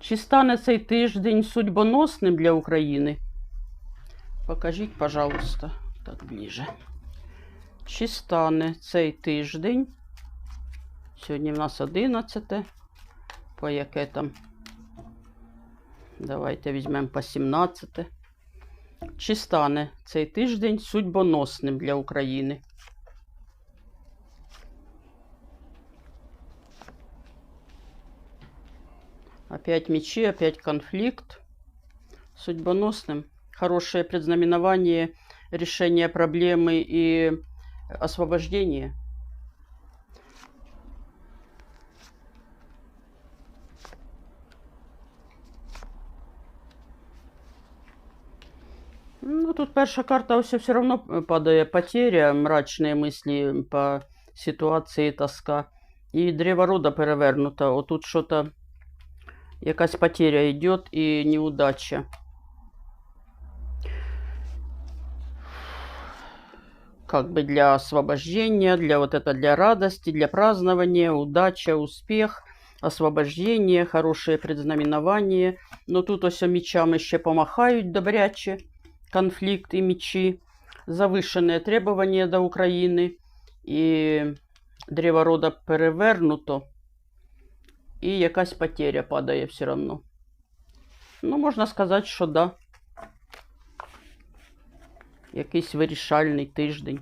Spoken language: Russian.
Чи стане цей тиждень судьбоносним для України? Покажіть, пожалуйста, так ближе. Чи стане цей тиждень? Сьогодні в нас 11. По яке там? Давайте візьмемо по 17. Чи стане цей тиждень судьбоносним для України? Опять мечи, опять конфликт. Судьбоносным. Хорошее предзнаменование решения проблемы и освобождения. Ну, тут перша карта ось все равно падає потеря, мрачні мислі по ситуації, тоска. І древо рода перевернуто. Отут що-то, якась потеря йде і неудача. Как бы для освобождения, для вот это, для радости, для празднования, удача, успех, освобождение, хорошее предзнаменование. Но тут ось мечами ще помахають добряче конфликт и мечи, завышенные требования до України, і древо рода перевернуто, і якась потеря падає все одно. Ну, можна сказати, що да. Якийсь вирішальний тиждень.